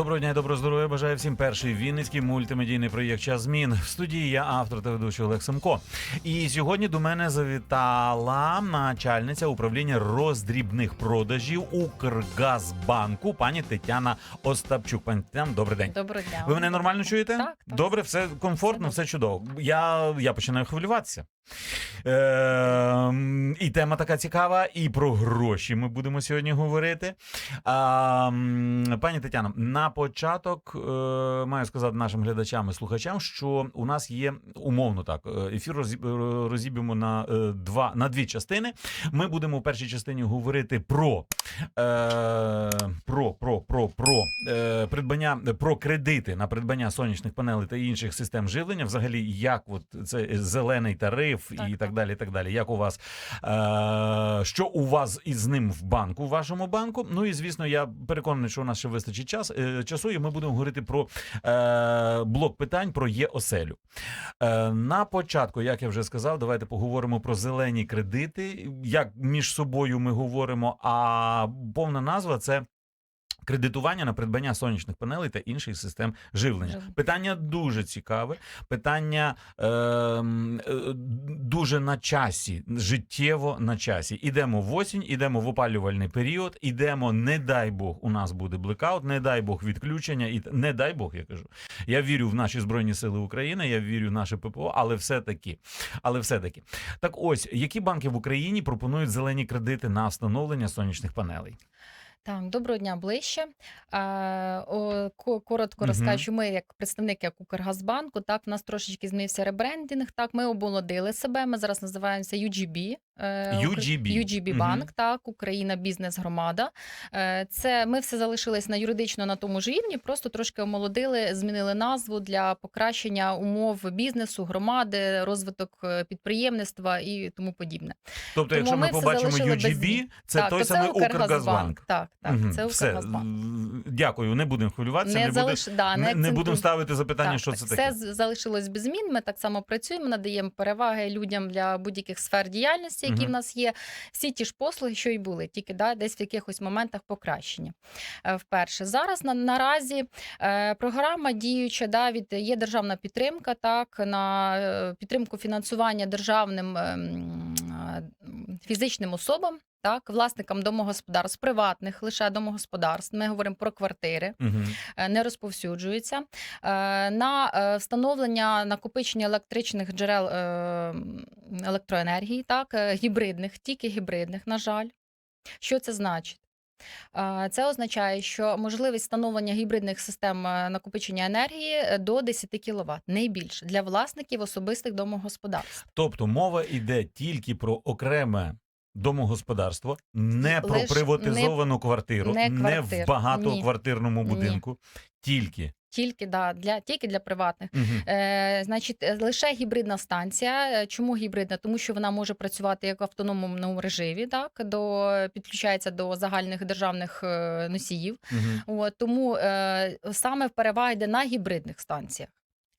Доброго дня і доброго здоров'я. Бажаю всім перший вінницький мультимедійний проєкт Час змін. В студії я автор та ведучий Олег Семко. І сьогодні до мене завітала начальниця управління роздрібних продажів Укргазбанку, пані Тетяна Остапчук. Пані Тетяна, добрий день. Доброго дня. Ви мене нормально чуєте? Так, так. Добре, все комфортно, Все все чудово. Я, я починаю хвилюватися. Е, і тема така цікава, і про гроші ми будемо сьогодні говорити. А, пані Тетяно, на початок е, маю сказати нашим глядачам і слухачам, що у нас є умовно так. е, Ефір е, розіб'ємо на е, два на дві частини. Ми будемо в першій частині говорити про, е, про, про, про, про е, придбання про кредити на придбання сонячних панелей та інших систем живлення. Взагалі, як от це зелений тариф Так, і так так. далі. і Так далі. Як у вас е, що у вас із ним в банку, в вашому банку? Ну і звісно, я переконаний, що у нас ще вистачить час е, часу, і ми будемо говорити про е, блок питань про є-оселю. Е, на початку, як я вже сказав, давайте поговоримо про зелені кредити. Як між собою ми говоримо, а повна назва це. Кредитування на придбання сонячних панелей та інших систем живлення. Питання дуже цікаве. Питання ем, е, дуже на часі, життєво на часі. Ідемо в осінь, ідемо в опалювальний період, ідемо, не дай Бог, у нас буде блекаут, не дай Бог відключення, і не дай Бог, я кажу. Я вірю в наші збройні сили України, я вірю в наше ППО, але все таки, але все таки. Так ось, які банки в Україні пропонують зелені кредити на встановлення сонячних панелей? Так, доброго дня ближче. О, ко- коротко розкажу. Ми, як представник як Укргазбанку, так в нас трошечки змінився ребрендинг. Так, ми оболодили себе. Ми зараз називаємося UGB. Е, UGB. UGB Мгм. банк, так, Україна бізнес громада. Е, Це ми все залишились на юридично на тому ж рівні, просто трошки омолодили, змінили назву для покращення умов бізнесу, громади, розвиток е, підприємництва і тому подібне. Тобто, Тому якщо ми, ми побачимо залишили без це так, той то самий Укргазбанк. Так, так, Мгм, це Все, Укргазбанк. дякую, не будемо хвилюватися, не, Не, буде, да, не, не будемо ставити запитання, Так, що це все таке. з- залишилось без змін. Ми так само працюємо, надаємо переваги людям для будь-яких сфер діяльності, які в нас є. Всі ті ж послуги, що й були, тільки да, десь в якихось моментах покращення. Е, Вперше зараз на наразі е, програма діюча да, від є державна підтримка, так на е, підтримку фінансування державним ем, фізичним особам. Так, власникам домогосподарств, приватних лише домогосподарств. Ми говоримо про квартири Угу. не розповсюджується. Е, На е, встановлення накопичення електричних джерел електроенергії, так, гібридних, тільки гібридних, на жаль. Що це значить? Це означає, що можливість встановлення гібридних систем накопичення енергії до 10 кВт, не більше, для власників особистих домогосподарств. Тобто мова йде тільки про окреме домогосподарство, не про Лиш приватизовану квартиру, не не в багатоквартирному Ні. будинку. Тільки. Тільки, да, для, тільки для приватних. Угу. Е, значить, е, лише гібридна станція. Е, Чому гібридна? Тому що вона може працювати як в автономному режимі, так до підключається до загальних державних е, носіїв. Угу. От, тому е, саме перевага йде на гібридних станціях.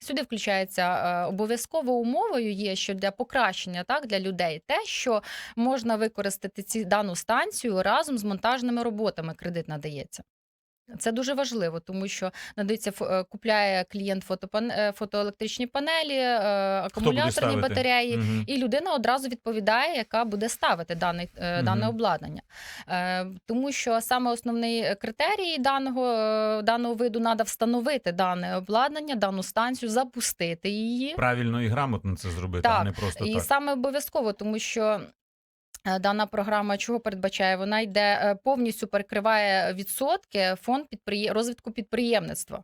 Сюди включається е, обов'язково умовою є, що для покращення так для людей те, що можна використати ці дану станцію разом з монтажними роботами. Кредит надається. Це дуже важливо, тому що надається фо- е, купляє клієнт фотопан... е, фотоелектричні панелі, е, акумуляторні батареї, Угу. і людина одразу відповідає, яка буде ставити даний, е, Мгм. дане обладнання. Тому що саме основний критерій даного, даного виду треба встановити дане обладнання, дану станцію, запустити її. Правильно і грамотно це зробити, а не просто І так. саме обов'язково, тому що. Е, Дана програма чого передбачає? Вона йде е, повністю перекриває відсотки фонд підприє... розвитку підприємництва.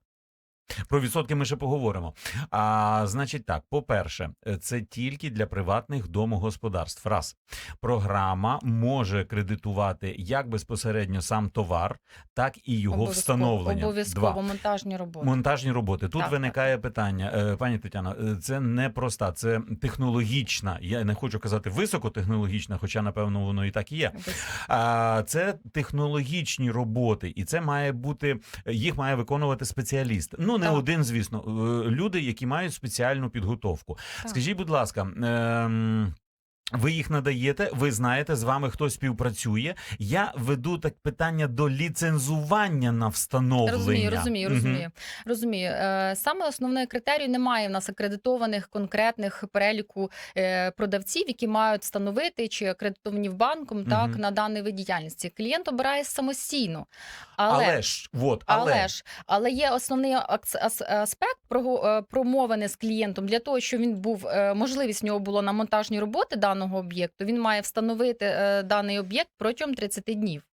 Про відсотки ми ще поговоримо. А значить, так, по-перше, це тільки для приватних домогосподарств. Раз програма може кредитувати як безпосередньо сам товар, так і його Обов'язково- встановлення. Обов'язково Два. монтажні роботи. Монтажні роботи. Тут Так, виникає питання, е, пані Тетяно, е, це не проста, це технологічна. Я не хочу казати високотехнологічна, хоча напевно воно і так і є. А це технологічні роботи, і це має бути їх має виконувати спеціаліст. Ну не Так. один, звісно, е, люди, які мають спеціальну підготовку. Так. Скажіть, будь ласка. ем, Ви їх надаєте, ви знаєте, з вами хтось співпрацює. Я веду так питання до ліцензування на встановлення. Розумію, розумію, Мгм. розумію. Розумію. Е, Саме основний критерій немає в нас акредитованих конкретних переліку е, продавців, які мають встановити чи акредитовані в банком так Мгм. на даний вид діяльності. Клієнт обирає самостійно, але, Але, ж, от, але, але ж але є основний аспект е, промовини з клієнтом для того, щоб він був можливість в нього було на монтажні роботи даного об'єкту. Він має встановити е, даний об'єкт протягом 30 днів.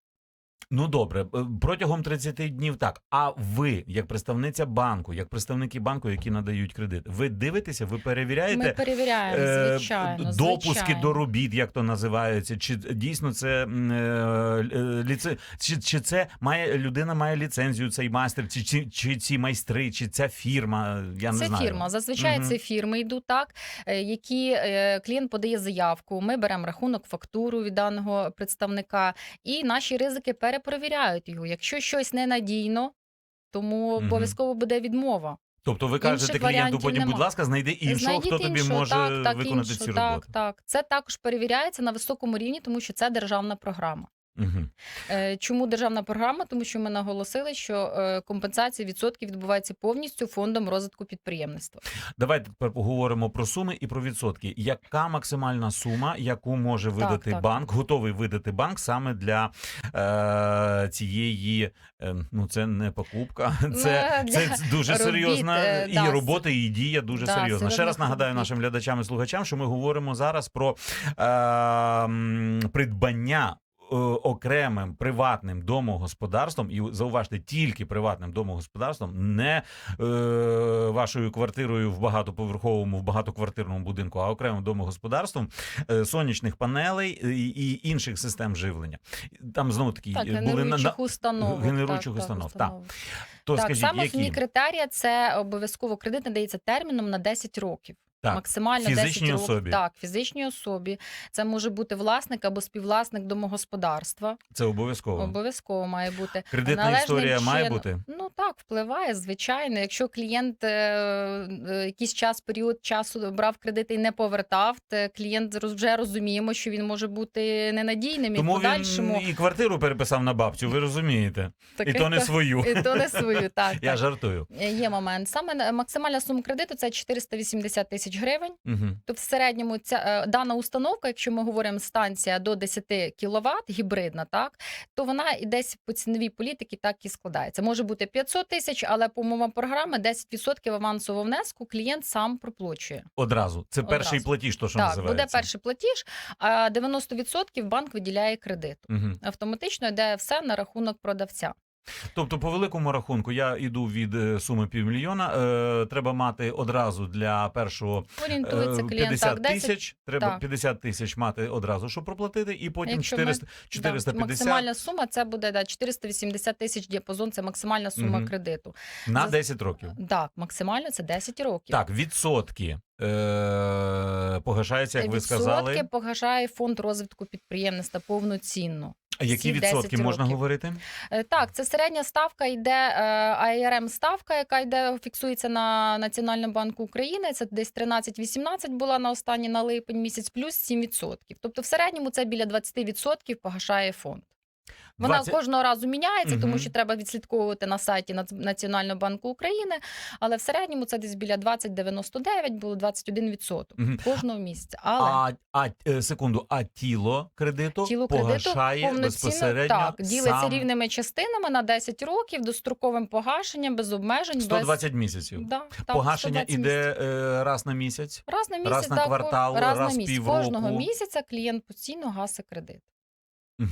Ну добре, е, протягом 30 днів так. А ви, як представниця банку, як представники банку, які надають кредит, ви дивитеся, ви перевіряєте Ми перевіряємо, е, звичайно. допуски звичайно. до робіт, як то називається, чи дійсно це е, ліце, чи, чи це має людина має ліцензію, цей майстер, чи, чи, чи ці майстри, чи ця фірма? Я не це знаю. фірма. Зазвичай Мгм. це фірми йдуть так, які клієнт подає заявку. Ми беремо рахунок, фактуру від даного представника, і наші ризики перепровіряють його. Якщо щось ненадійно, тому обов'язково буде відмова. Тобто ви кажете Інших клієнту потім, потім, будь ласка, знайди іншого, Знайдіть хто тобі іншого, може так, так, виконати іншого, роботу. так. Так, Це також перевіряється на високому рівні, тому що це державна програма. Угу. Чому державна програма? Тому що ми наголосили, що е, компенсація відсотків відбувається повністю фондом розвитку підприємництва. Давайте тепер поговоримо про суми і про відсотки. Яка максимальна сума, яку може видати так. банк, готовий видати банк саме для е, цієї, е, ну це не покупка, це, Ну, це дуже робіт, серйозна е, і да, робота, і дія дуже да, серйозна. Ще раз нагадаю робіт. нашим глядачам і слухачам, що ми говоримо зараз про е, придбання. Е, Окремим приватним домогосподарством, і зауважте, тільки приватним домогосподарством, не е, вашою квартирою в багатоповерховому, в багатоквартирному будинку, а окремим домогосподарством е, сонячних панелей і, і інших систем живлення. Там знову таки Так, були на, на установ. генеруючих так, установ, Так, так. то так скажіть, саме які критерії це обов'язково кредит надається терміном на 10 років. Так, Максимально фізичній 10 особі. Так, фізичній особі. Це може бути власник або співвласник домогосподарства. це обов'язково. Обов'язково має бути. Кредитна Належним історія має бути. Ну так, впливає, звичайно. Якщо клієнт е, е, якийсь час, період часу брав кредити і не повертав, то клієнт вже розуміємо, що він може бути ненадійним і подальшому. він і квартиру переписав на бабцю, ви розумієте, і то не свою. І то не свою, так. Я так. жартую. Е, Є момент. Саме максимальна сума кредиту це 480 тисяч гривень. Угу. Тобто, в середньому ця е, дана установка, якщо ми говоримо станція до 10 кВт, гібридна, так то вона і десь по ціновій політиці так і складається. Може бути 500 тисяч, але по умовам програми 10% авансового внеску клієнт сам проплачує. Одразу. Це перший платіж, то що так, називається. буде перший платіж, а 90% банк виділяє кредит. Угу. Автоматично йде все на рахунок продавця. Тобто, по великому рахунку, я йду від е, суми півмільйона. Е, треба мати одразу для першого Орієнтується е, клієнт 50 так, 10 тисяч. Треба так. 50 тисяч мати одразу, щоб проплатити, і потім Якщо ми- 400, Да, максимальна сума це буде да, 480 тисяч діапазон. Це максимальна сума Мгм. кредиту. на за- 10 років. Так, максимально це 10 років. Так, відсотки е, погашаються, як ви Відсотки сказали. погашає фонд розвитку підприємництва повноцінно. А які відсотки можна років. говорити? Е, Так, це середня ставка йде АРМ ставка, яка йде фіксується на Національному банку України. Це десь 13-18 була на останній на липень місяць, плюс 7%. Тобто, в середньому це біля 20% погашає фонд. Вона 20 кожного разу міняється, тому що треба відслідковувати на сайті Нац- Національного банку України. Але в середньому це десь біля 20,99, було 21% Мгм. кожного місяця. Але А, а е, секунду, а тіло кредиту тіло погашає повноцінно безпосередньо так, ділиться сам рівними частинами на 10 років достроковим погашенням, без обмежень, 120 місяців. да, так, Погашення 120 іде місяців. е, раз на місяць. раз на місяць, раз на квартал, раз, раз на місяць. півроку. Кожного місяця клієнт постійно гасе кредит. Угу.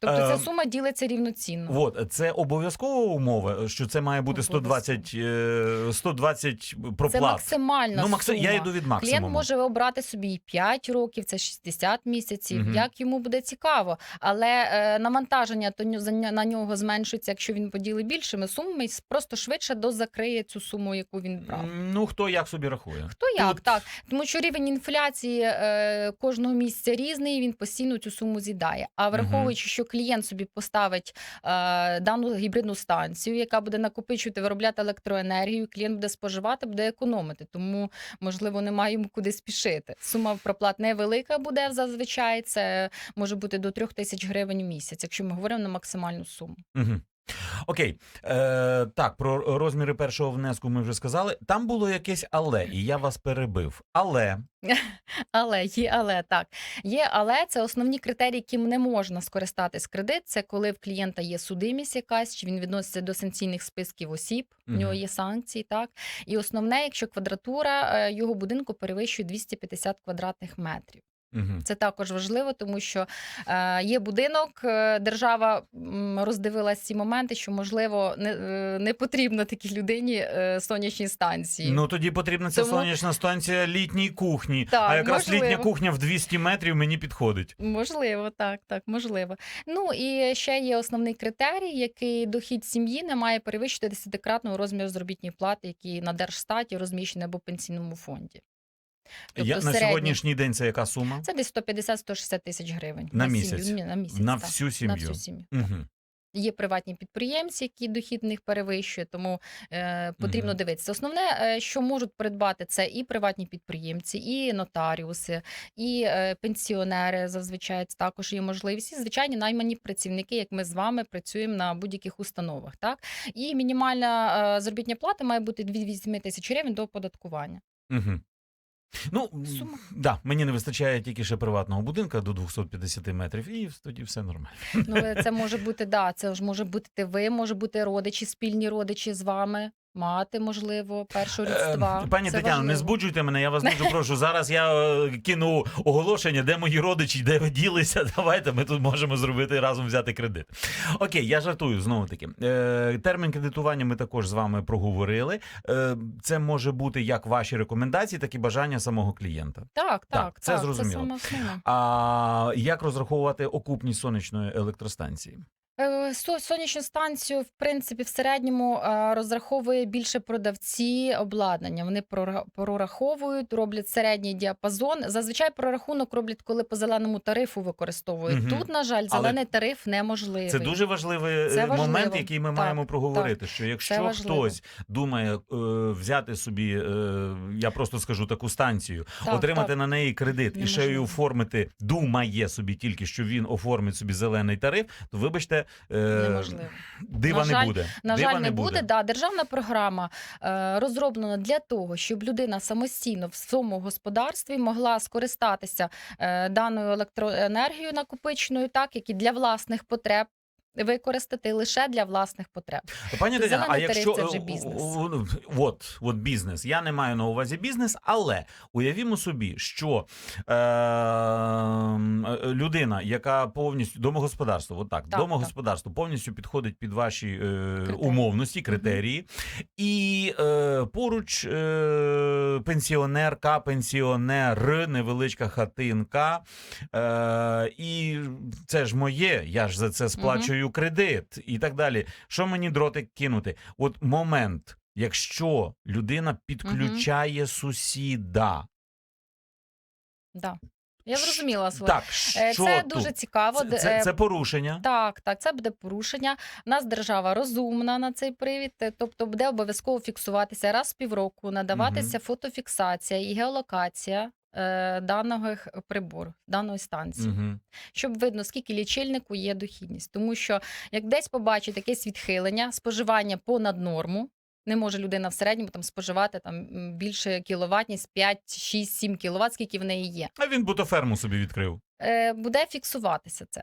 Тобто ця Ем, сума ділиться рівноцінно. От це обов'язкова умова, що це має бути 120, е, 120 Це проплат. максимальна Ну, максим... сума. я йду від максимуму. Клієнт може обрати собі і 5 років, це 60 місяців, Мгм. як йому буде цікаво. Але е, навантаження то на нього зменшується, якщо він поділить більшими сумами, просто швидше дозакриє цю суму, яку він брав. Ну хто як собі рахує? Хто як Тут- так? Тому що рівень інфляції е, кожного місяця різний, він постійно цю суму з'їдає. А враховуючи, що клієнт собі поставить е, дану гібридну станцію, яка буде накопичувати, виробляти електроенергію, клієнт буде споживати, буде економити. Тому, можливо, немає йому куди спішити. Сума проплат невелика буде зазвичай. Це може бути до трьох тисяч гривень в місяць, якщо ми говоримо на максимальну суму. Угу. Окей, е, так, про розміри першого внеску ми вже сказали. Там було якесь але, і я вас перебив. Але Але є, але так є, але це основні критерії, яким не можна скористатись кредит. Це коли в клієнта є судимість якась, чи він відноситься до санкційних списків осіб. В нього є санкції, так і основне, якщо квадратура е, його будинку перевищує 250 квадратних метрів. Це також важливо, тому що е, є будинок, е, держава роздивилась ці моменти, що можливо не, е, не потрібно такій людині е, сонячні станції. Ну тоді потрібна ця Тому- сонячна станція літній кухні. Так, а якраз можливо. літня кухня в 200 метрів мені підходить. Можливо, так, так, можливо. Ну і ще є основний критерій, який дохід сім'ї не має перевищити десятикратного розміру заробітної плати, який на держстаті розміщений або пенсійному фонді. Тобто я, на середній- сьогоднішній день це яка сума? Це десь 150-160 тисяч гривень На сім'ю. місяць? Ні, на місяць. На так. всю На сім'ю. всю сім'ю. Угу. Є приватні підприємці, які дохід них перевищує, тому е, потрібно Мгм. дивитися. Основне, е, що можуть придбати, це і приватні підприємці, і нотаріуси, і е, пенсіонери. Зазвичай також є можливість. І звичайні наймані працівники, як ми з вами працюємо на будь-яких установах. Так і мінімальна е, заробітня плата має бути від 8 тисяч гривень до оподаткування. Угу. Ну, Сума. да, мені не вистачає тільки ще приватного будинка до 250 метрів, і тоді все нормально. Ну це може бути да, це ж може бути ви, може бути родичі, спільні родичі з вами. Мати, можливо, першого рідства. Е, Пані Це Тетяно, не збуджуйте мене, я вас дуже прошу. Зараз я е, кину оголошення, де мої родичі, де ви ділися. Давайте ми тут можемо зробити разом взяти кредит. Окей, я жартую знову таки. Е, термін кредитування ми також з вами проговорили. Е, це може бути як ваші рекомендації, так і бажання самого клієнта. Так, Так, так, це так, зрозуміло. Це саме основне. А як розраховувати окупність сонячної електростанції? Е, со- Сонячну станцію, в принципі, в середньому е, розраховує більше продавці обладнання. Вони прора- прораховують, роблять середній діапазон. Зазвичай прорахунок роблять, коли по зеленому тарифу використовують. Мгм. Тут, на жаль, Але зелений тариф неможливий. Це дуже важливий Це е, момент, важливо. який ми Так, маємо проговорити. Що якщо хтось думає е, взяти собі, е, я просто скажу таку станцію, Так, отримати так. на неї кредит і ще й оформити, думає собі тільки, що він оформить собі зелений тариф, то вибачте, е, дива На не жаль- буде. На дива жаль, не буде. Да, державна програма е, розроблена для того, щоб людина самостійно в своєму господарстві могла скористатися е, даною електроенергією накопиченою, так як і для власних потреб. Використати лише для власних потреб. Пані Тетяна, а якщо це вже е, бізнес. о, о, от, от бізнес, я не маю на увазі бізнес, але уявімо собі, що е, е, людина, яка повністю домогосподарство, от так, Так, домогосподарство повністю підходить під ваші е, Критерії. умовності, критерії, і е, поруч е, пенсіонерка, пенсіонер, невеличка хатинка, е, і це ж моє, я ж за це сплачую кредит і так далі. Що мені дротик кинути? От момент, якщо людина підключає сусіда, Да. Я зрозуміла вас. так, Е, що Це тут? дуже цікаво. Це, це, е, це порушення. Так, так, це буде порушення. У нас держава розумна на цей привід, е, тобто буде обов'язково фіксуватися раз в півроку, надаватися фотофіксація і геолокація е, даного прибору, даної станції, Угу. щоб видно, скільки лічильнику є дохідність. Тому що як десь побачить якесь відхилення, споживання понад норму. Не може людина в середньому там споживати там більше кіловатність 5, 6, 7 кіловат, скільки в неї є А він бутоферму собі відкрив. е, буде фіксуватися це.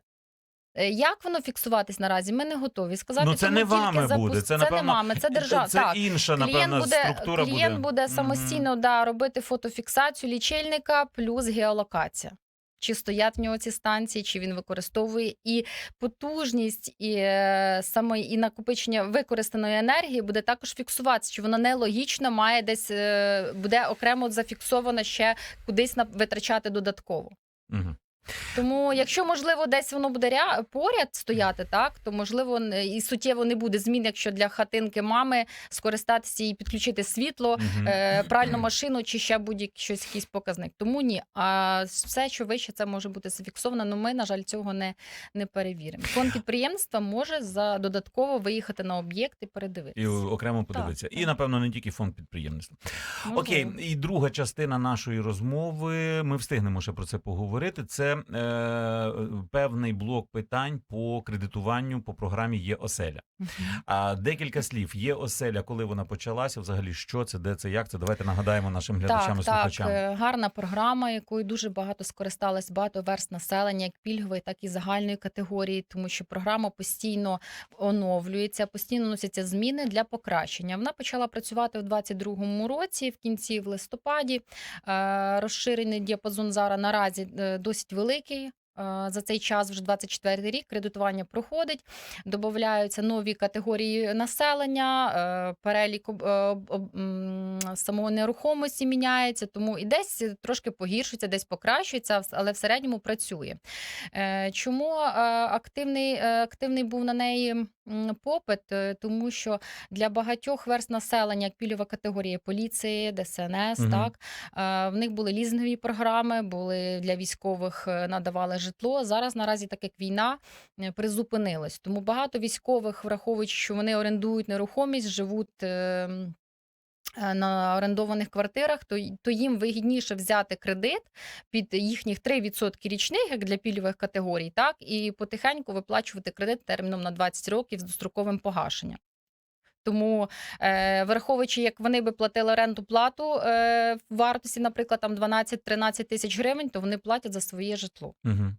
Е, Як воно фіксуватись наразі? Ми не готові сказати. Ну, це тому не вами запуск- буде, це, це напевно, не вами, це держава. Це так. інша, Клієнт напевно, буде, структура клієнт буде, Мгм. самостійно да, робити фотофіксацію лічильника плюс геолокація. Чи стоять в нього ці станції, чи він використовує і потужність, і е, самої і накопичення використаної енергії буде також фіксуватися, чи воно нелогічно має десь е, буде окремо зафіксовано ще кудись на витрачати додатково. Мгм. Тому, якщо можливо десь воно буде ря... поряд стояти, так то можливо і суттєво не буде змін, якщо для хатинки мами скористатися і підключити світло, Мгм. е, пральну машину чи ще будь-який щось якийсь показник. Тому ні. А все, що вище, це може бути зафіксовано. Ну ми, на жаль, цього не, не перевіримо. Фонд підприємства може за додатково виїхати на об'єкт і передивитися. І окремо подивитися. І, так. напевно, не тільки фонд підприємництва. Можливо. Окей, і друга частина нашої розмови. Ми встигнемо ще про це поговорити. Це е, певний блок питань по кредитуванню по програмі є оселя. А декілька слів. Є оселя, коли вона почалася. Взагалі, що це, де це, як це? Давайте нагадаємо нашим глядачам і Так, так, е, гарна програма, якою дуже багато скористалось багато верст населення, як пільгової, так і загальної категорії, тому що програма постійно оновлюється, постійно носяться зміни для покращення. Вона почала працювати в 2022 році, в кінці в листопаді. Е, Розширений діапазон зараз наразі е, досить великий. Е, За цей час, вже 24 рік, кредитування проходить, додаються нові категорії населення, е, перелік е, самої нерухомості міняється, тому і десь трошки погіршується, десь покращується, але в середньому працює. Е, Чому активний, активний був на неї попит? Е, Тому що для багатьох верст населення, як пільова категорія поліції, ДСНС, угу. так е, в них були лізингові програми, були для військових е, надавали житло. Зараз наразі, так як війна, призупинилась. Тому багато військових, враховуючи, що вони орендують нерухомість, живуть. Е, На орендованих квартирах, то, то їм вигідніше взяти кредит під їхніх 3% річних, як для пільгових категорій, так і потихеньку виплачувати кредит терміном на 20 років з достроковим погашенням. Тому, е, враховуючи, як вони би платили оренду плату е, в вартості, наприклад, там 12-13 тисяч гривень, то вони платять за своє житло. Угу.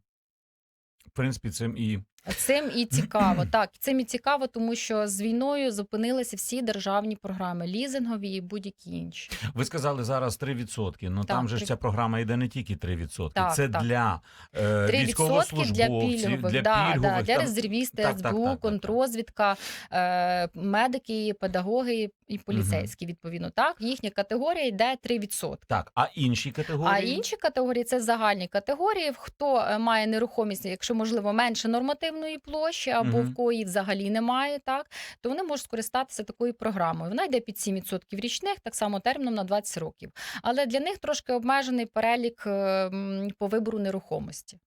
В принципі, цим і Цим і цікаво. Так, цим і цікаво, тому що з війною зупинилися всі державні програми, лізингові і будь-які інші. ви сказали зараз 3%. Ну там же ж ця програма йде не тільки 3%. Так, це так. для е, 3% для пільгових, для да, пільгових. да, для резервісти, Так, СБУ, так, так, так. контрозвідка, е, медики, педагоги і поліцейські, відповідно. Так, їхня категорія йде 3%. Так, а інші категорії? А інші категорії це загальні категорії. Хто е, має нерухомість, якщо можливо менше нормативної площі, або угу. в кої взагалі немає, так то вони можуть скористатися такою програмою. Вона йде під 7% річних, так само терміном на 20 років. Але для них трошки обмежений перелік е, по вибору нерухомості.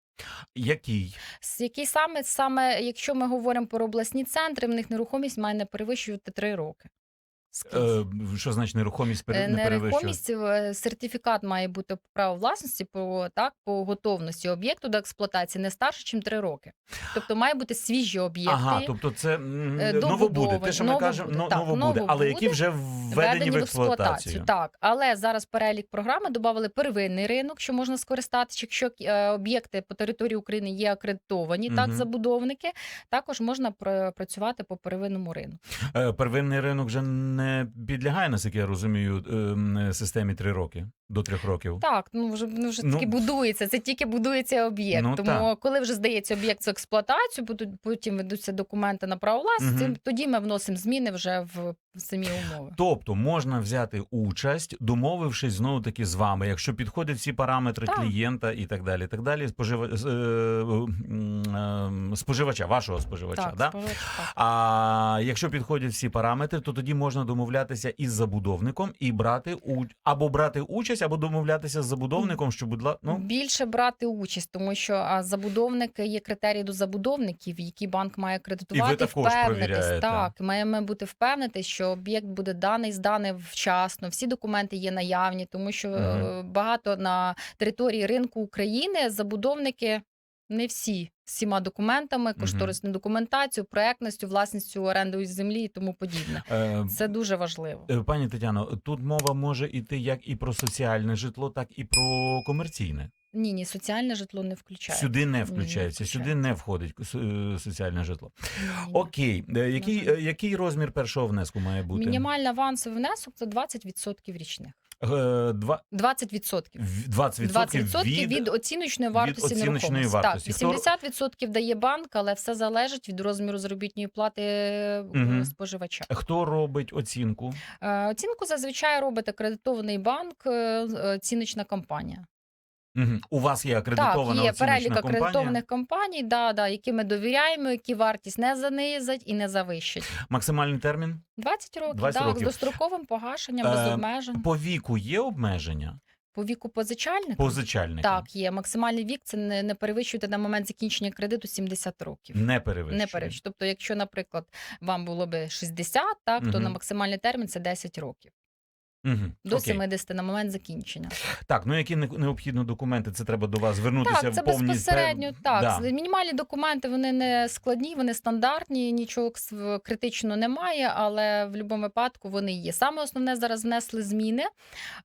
Який? Який саме саме, якщо ми говоримо про обласні центри, в них нерухомість має не перевищувати 3 роки. Скрізь. Е, що значить нерухомість пере... Е, не? Нерухомість, е, сертифікат має бути право власності по так по готовності об'єкту до експлуатації не старше, ніж 3 роки. Тобто має бути свіжі об'єкти. Ага, тобто це м, е, Те, що ми кажемо, новобуди, но- так, новобуди, але які вже введені в експлуатацію. Так, але зараз перелік програми додали первинний ринок, що можна скористатися. Якщо об'єкти по території України є акредитовані, так забудовники, також можна працювати по первинному ринку. Первинний ринок вже не підлягає, наскільки я розумію, ем, системі три роки до трьох років. Так, ну вже ну вже Ну, тільки будується. Це тільки будується об'єкт. Ну, Тому так. коли вже здається об'єкт в експлуатацію, потім ведуться документи на право власності. Угу. Тоді ми вносимо зміни вже в самі умови. Тобто можна взяти участь, домовившись знову таки з вами, якщо підходять всі параметри Так. клієнта і так далі. Так далі, спожива... е, е, споживача, вашого споживача. так, да? споживач, так. А якщо підходять всі параметри, то тоді можна домовлятися із забудовником і брати у... або брати участь, або домовлятися з забудовником, що будь ласка, ну Більше брати участь, тому що а, забудовник є критерії до забудовників, які банк має кредитувати. І ви також впевнитись. Так, маємо бути впевнити, що об'єкт буде даний, зданий вчасно. Всі документи є наявні, тому що Мгм. багато на території ринку України забудовники. Не всі всіма документами, кошторисну документацію, проектністю, власністю орендою землі і тому подібне. е, Це дуже важливо. е, пані Тетяно, тут мова може йти як і про соціальне житло, так і про комерційне. Ні, ні, соціальне житло не включає. Сюди не не включається, включається. сюди не входить е, соціальне житло. Ні-ні. Окей, який, який розмір першого внеску має бути? Мінімальний авансовий внесок це 20% річних. Е, Два 20%. в- 20%, 20% від, від оціночної вартості оціночної нерухомості. вартості. Так, 80% дає банк, але все залежить від розміру заробітної плати угу. Споживача. хто робить оцінку? Е, Оцінку зазвичай робить акредитований банк, оціночна компанія. У вас є Так, акредитована є перелік компанія. акредитованих компаній, да, да, які ми довіряємо, які вартість не занизять і не завищать. Максимальний термін 20 років, 20 так, років. з достроковим погашенням, без Е, обмежень. по віку є обмеження По віку позичальника? позичальника? Так, є. Максимальний вік це не, не перевищуєте на момент закінчення кредиту 70 років. Не перевищує. Не перевищує. Тобто, якщо, наприклад, вам було би 60, так, то на максимальний термін це 10 років. Мгм. До Окей. 70 на момент закінчення. Так, ну які не- необхідно документи? Це треба до вас звернутися Так, це повністю. безпосередньо. Так, Да. мінімальні документи вони не складні, вони стандартні, нічого критичного немає, але в будь-якому випадку вони є. Саме основне зараз внесли зміни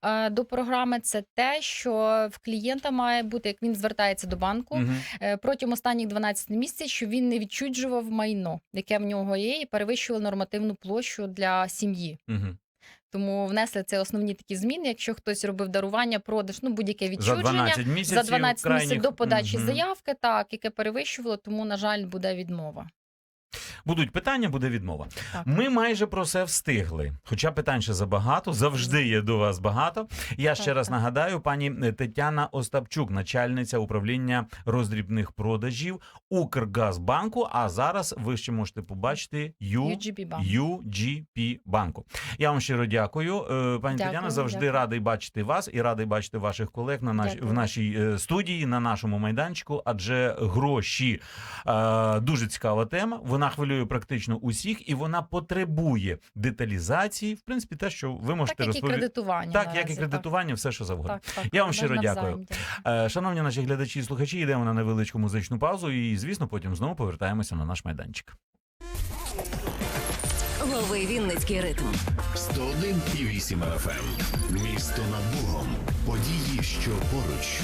е, до програми. Це те, що в клієнта має бути, як він звертається до банку е, протягом останніх 12 місяців, щоб він не відчуджував майно, яке в нього є, і перевищувало нормативну площу для сім'ї. Мгм. Тому внесли це основні такі зміни. Якщо хтось робив дарування, продаж, ну будь-яке За 12 місяців За 12 крайніх... до подачі Мгм. заявки, так, яке перевищувало, тому, на жаль, буде відмова. Будуть питання, буде відмова. Так. Ми майже про все встигли. Хоча питань ще забагато, завжди є до вас багато. Я ще Так, раз так. нагадаю, пані Тетяна Остапчук, начальниця управління роздрібних продажів Укргазбанку. А зараз ви ще можете побачити. Банк. UGP банку. Я вам щиро дякую. Е, Пані Дякую, Тетяна, завжди дякую. радий бачити вас і радий бачити ваших колег на наш, в нашій е, студії, на нашому майданчику. Адже гроші е, дуже цікава тема. Вона хвилює практично усіх, і вона потребує деталізації. В принципі, те, що ви можете Так, як і розповісти. кредитування. Так, як і кредитування, все що завгодно. Так, так, Я вам щиро дякую. дякую. Е, Шановні наші глядачі і слухачі, йдемо на невеличку музичну паузу, і звісно, потім знову повертаємося на наш майданчик. Лови Вінницький ритм. 101,8 FM. Місто над Богом. Події, що поруч.